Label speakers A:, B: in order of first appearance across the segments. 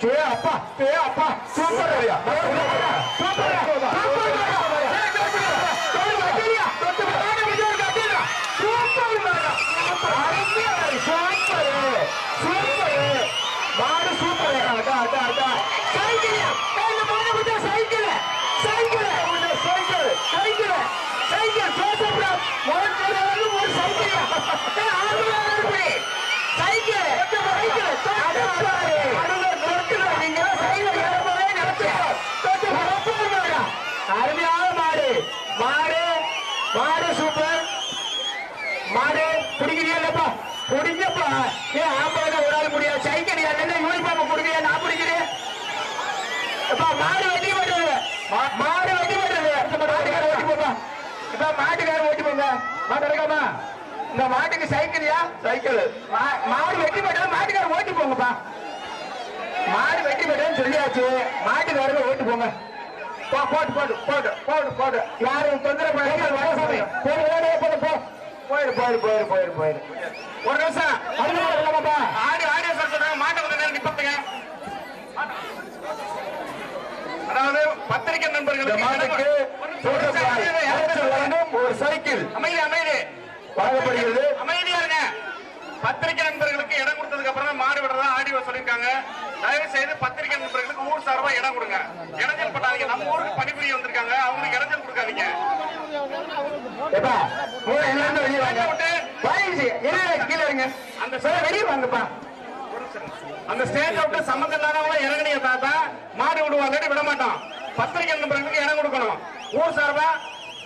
A: சே அப்பா சே அப்பா. Super super மாடு சூப்பர் அடா அடா அடா சைக்கிள் கையில மாடு விட்டா cycle cycle cycle cycle cycle சோசப்ரா ஒரு ஒரு ஒரு சைக்கிள் ஆறு ஆறு சைக்கிள் சைக்கிள் நீங்க சைக்கிள் ஏறவே நடத்து அருமையான மாடு மாடு மாடு சூப்பர் மாடு பிடிக்கிறீங்கப்பா பிடிங்கப்பா ஏ ஆம்பளை ஒரு ஆள் முடியாது. சைக்கிள் என்ன யூனிஃபார்ம் கொடுக்கறியா நான் பிடிக்கிறேன். அப்பா மாடு வெட்டி போடுறது மாடு வெட்டி போடுறது இந்த மாட்டுக்கார ஓட்டி போப்பா இப்ப மாட்டுக்கார ஓட்டி போங்க. மாட்டு இருக்காமா? இந்த மாட்டுக்கு சைக்கிளியா? சைக்கிள். மாடு வெட்டி போட்டா மாட்டுக்கார ஓட்டி போங்கப்பா. மாடு வெட்டி போட்டேன்னு சொல்லியாச்சு. மாட்டுக்காரங்க ஓட்டி போங்க. போ போட்டு போட்டு போட்டு போட்டு போட்டு. யாரும் தொந்தரவு பண்ணாதீங்க, வயசாமி. போடு, போடு, போடு, போ. போயிரு போயிரு போயிரு போயிரு போயிரு. ஒரு நிமிஷம்.
B: ஆடி ஆடியோ சார் சொல்றாங்க மாட்டை கொஞ்ச நேரம் நிப்பத்துங்க அதாவது பத்திரிகை நண்பர்களுக்கு ஒரு
A: சைக்கிள்.
B: அமைதி அமைதி.
A: வழங்கப்படுகிறது.
B: அமைதியா இருங்க. பத்திரிகை நண்பர்களுக்கு இடம் கொடுத்ததுக்கு அப்புறம் தான் ஆடியோ சொல்லியிருக்காங்க. தயவு செய்து பத்திரிகை நண்பர்களுக்கு ஊர் சார்பா இடம் கொடுங்க. இடைஞ்சல் பண்ணாதீங்க. நம்ம ஊருக்கு பணிபுரிய வந்திருக்காங்க. அவங்களுக்கு இடைஞ்சல் கொடுக்காதீங்க. அந்த
A: சரி வெளியே வாங்கப்பா.
B: அந்த ஸ்டேஜ் விட்டு சம்மந்தம் இல்லாதவங்க இறங்குனீங்க தாத்தா. மாடு விடுவாங்க விட மாட்டோம் பத்திரிகை நண்பர்களுக்கு இடம் கொடுக்கணும். ஊர் சார்பா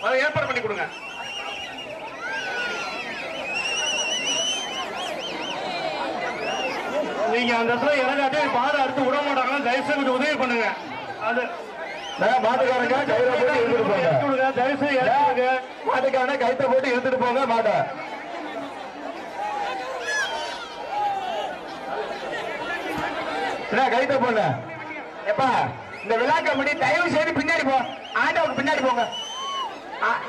B: அதை ஏற்பாடு பண்ணி கொடுங்க நீங்க அந்த இடத்துல இறங்காட்டி மாடு அடுத்து விட மாட்டாங்க தயவு கொஞ்சம் உதவி பண்ணுங்க. அது
A: மாட்டுக்காரங்க கையில போட்டு எடுத்துட்டு போங்க.
B: தயவு செய்து விடுங்க
A: மாட்டுக்காரன கைத்த போட்டு எடுத்துட்டு போங்க மாட்டை. கைத்த போன எப்பா இந்த விழா கமிட்டி தயவு செய்து பின்னாடி போ. ஆண்டவருக்கு பின்னாடி போங்க.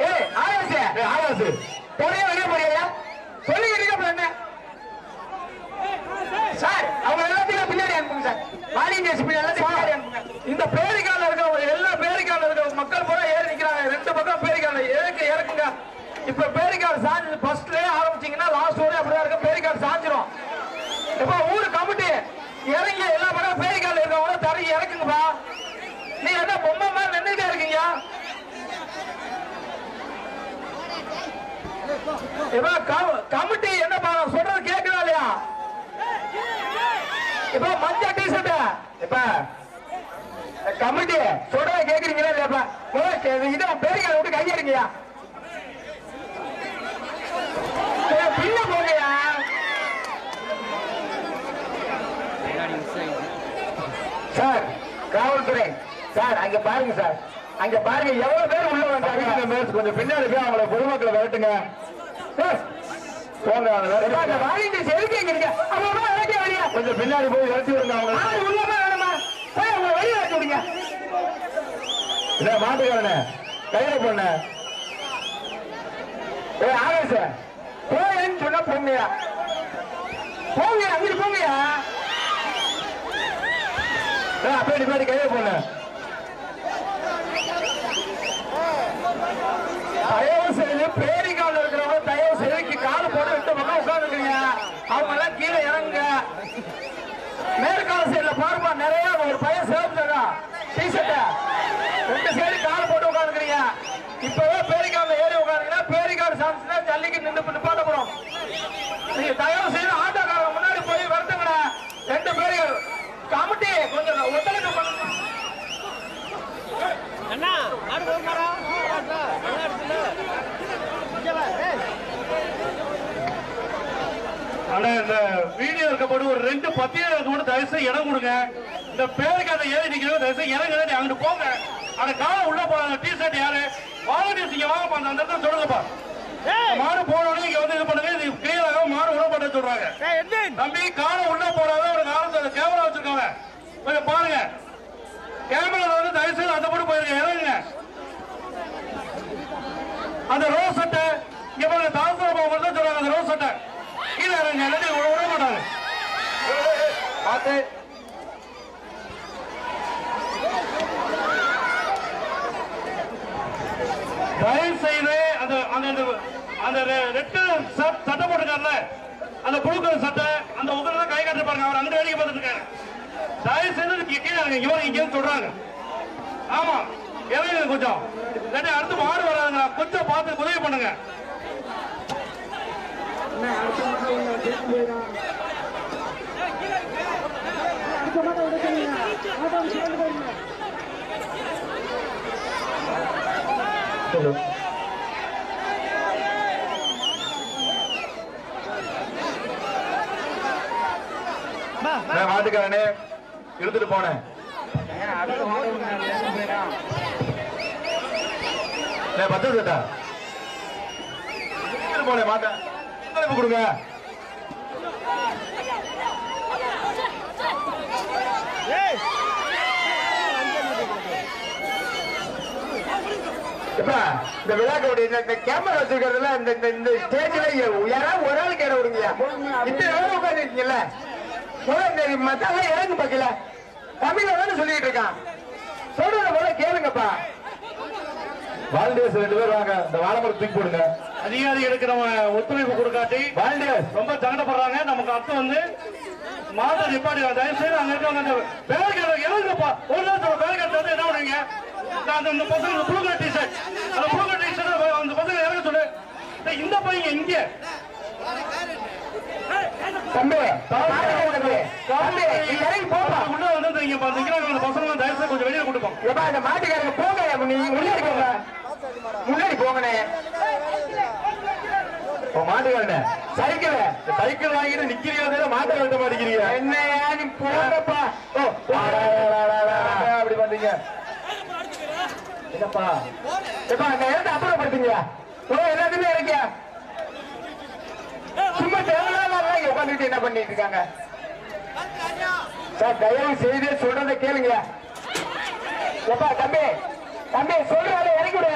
A: ஏய் ஆகாசு ஏய், ஆகாசு போறியா வெளியே போறியா? சொல்லிக்கிட்டு இருக்க என்ன? சார் அவங்க எல்லாத்தையும் பின்னாடி அனுப்புங்க சார். மாலிங் தேசி எல்லாத்தையும் பின்னாடி அனுப்புங்க இந்த பேரிக்கால இருக்க எல்லா பேரிக்கால இருக்க மக்கள் பூரா ஏறி நிக்கிறாங்க. ரெண்டு பக்கம் பேரிக்கால ஏறுக்கு இறக்குங்க. இப்ப பேரிக்கால் சாஞ்சு ஃபர்ஸ்ட்லயே ஆரம்பிச்சீங்கன்னா லாஸ்ட் வரை அப்படிதான் இருக்க பேரிக்கால் சாஞ்சிரும். இப்ப ஊர் கமிட்டி இறங்கி எல்லா பக்கம் பேரிக்கால இருக்கவங்க தரி இறக்குங்கப்பா. நீ என்ன பொம்மை மாதிரி நின்றுட்டே இருக்கீங்க? கமிட்டி என்னப்பா நான் சொல்றது கேக்குதா இல்லையா இப்ப டிஷர்ட் இப்ப கமிட்டி சொல்றத கேக்குறீங்களா இல்லையாப்பா இதை பேருக்கால விட்டு கையெடுங்கயா ஏய், பின்ன போங்கயா சார் காவல்துறை சார் அங்க பாருங்க சார். அங்க பாருங்க எவ்வளவு பேர் உள்ள வந்தாங்க? கொஞ்சம் பின்னாடி போய் அவங்கள பொதுமக்களை விரட்டுங்க. கொஞ்சம் பின்னாடி போய் விரட்டி விடுங்க என்ன மாட்டுக்காரனே? கையில போன ஏ ஆவேச. போயேன்னு சொன்னா போங்கயா போங்க அங்கிட்டு போங்கயா அப்படியே நிப்பாட்டி கையில போன தயவு செய்து பேரிக்கால இருக்கிறவங்க தயவு செய்து கால போட்டு ரெண்டு அவங்க எல்லாம் கீழே இறங்குங்க. மேற்கால சைடுல நிறைய ஒரு பையன் சேர்ந்துடா டிஷர்ட்ட ரெண்டு சைடு கால போட்டு உட்காந்துக்கிறீங்க இப்பவே பேரிக்கால ஏறி உட்காருங்கன்னா பேரிக்காடு சாமிச்சுன்னா ஜல்லிக்கு நின்று நீங்க தயவு செய்து ஆட்டோக்காரங்க முன்னாடி போய் வருத்துங்கடா ரெண்டு பேர்கள் கமிட்டி கொஞ்சம் ஒத்துழைப்பு பண்ணுங்க
C: அண்ணா மாடு போகுமாரா
B: ஆனா இந்த வீடியோ இருக்கப்படும் ஒரு ரெண்டு பத்தியம் கூட இடம் கொடுங்க. இந்த பேருக்கு அந்த ஏறி நிக்கிறவங்க தயவு செய்து இறங்க அங்கிட்டு போங்க. அந்த காலம் உள்ள போறாங்க டி ஷர்ட் யாரு? வாலண்டியர்ஸ் இங்க வாங்கப்பா அந்த இடத்துல சொல்லுங்கப்பா. மாடு போனோடனே இங்க வந்து இது பண்ணுங்க இது கிளியர் ஆகும் மாடு உள்ள பண்ண சொல்றாங்க. தம்பி காலம் உள்ள போறாத ஒரு காலத்துல கேமரா வச்சிருக்காங்க. கொஞ்சம் பாருங்க. கேமரா வந்து தயவு செய்து அந்த போட்டு போயிருங்க இறங்குங்க. அந்த ரோஸ் சட்டை இங்க பாருங்க தான் சொல்றாங்க அந்த ரோஸ் சட்டை. கீழே இறங்க இல்லாட்டி விட மாட்டாரு.
A: பார்த்து.
B: தயவு செய்து அந்த அந்த அந்த ரெட்டு சட்டை போட்டுக்கார்ல அந்த புழுக்கிற சட்டை அந்த உங்களை கை காட்டு பாருங்க அவர் அந்த வேடிக்கை பார்த்துட்டு இருக்காரு. தயவு செய்து கீழே இவங்க இங்கே சொல்றாங்க. ஆமா இறங்குங்க கொஞ்சம். இல்லாட்டி அடுத்து மாறு வராதுங்களா கொஞ்சம் பார்த்து உதவி பண்ணுங்க.
A: நான் மாட்டுக்காரனே இழுத்துட்டு போனேன். நான் பத்து சட்டா இழுத்துட்டு போனேன் மாட்டேன். ஒத்துழைப்பு கொடுங்க. இந்த விழாக்களுடைய இந்த- கேமரா வச்சிருக்கிறதுல இந்த இந்த ஸ்டேஜ்ல யாராவது ஒரு ஆள் கேட விடுங்க இந்த பேர் உட்காந்துருக்கீங்கல்ல முதல்ல மத்தால இறங்கு பார்க்கல தமிழ்ல தானே சொல்லிட்டு இருக்கான். சொல்றத போல கேளுங்கப்பா. வாலண்டியர்ஸ் ரெண்டு பேர் வாங்க. இந்த வாழைமரம் தூக்கி போடுங்க.
B: அதிகாரிகளுக்கு நம்ம ஒத்துழைப்பு கொடுக்காட்டி ரொம்ப சங்கடப்படுறாங்க நமக்கு அர்த்தம் வந்து மாத நிப்பாடி தயவு செய்து அங்க இருக்கவங்க அந்த பேர் எழுதுப்பா ஒரு நேரத்தில் பேர் கட்ட வந்து என்ன பண்ணுவீங்க? அந்த இந்த பசங்க புழுக்க டிஷர்ட் அந்த புழுக்க டிஷர்ட் அந்த பசங்க இறங்க சொல்லு. இந்த பையன் இங்க
A: தம்பி தம்பி இறங்கி போப்பா
B: உள்ள வந்து இங்க பாத்தீங்கன்னா அந்த பசங்க தயவு செய்து கொஞ்சம் வெளியே
A: எப்பா இந்த மாட்டுக்காரங்க போங்க. முன்னாடி போங்க. முன்னாடி போங்கண்ணே. ஓ மாட்டுக்காரனே சைக்கிள் சைக்கிள் வாங்கிட்டு நிக்கிறீங்க மாட்டை கட்ட மாட்டேங்கிறீங்க. என்னையா நீ ஓ அப்படி பண்றீங்க. என்னப்பா? எப்பா அந்த இடத்த அப்புறப்படுத்துங்க. ஓ எல்லாத்துமே இருக்கியா சும்மா தேவையில்லாம உட்காந்துட்டு என்ன பண்ணிட்டு இருக்காங்க? சார் தயவு செய்து சொல்றதை கேளுங்க எப்பா தம்பி தம்பி சொல்றாரு இறங்கி விடு.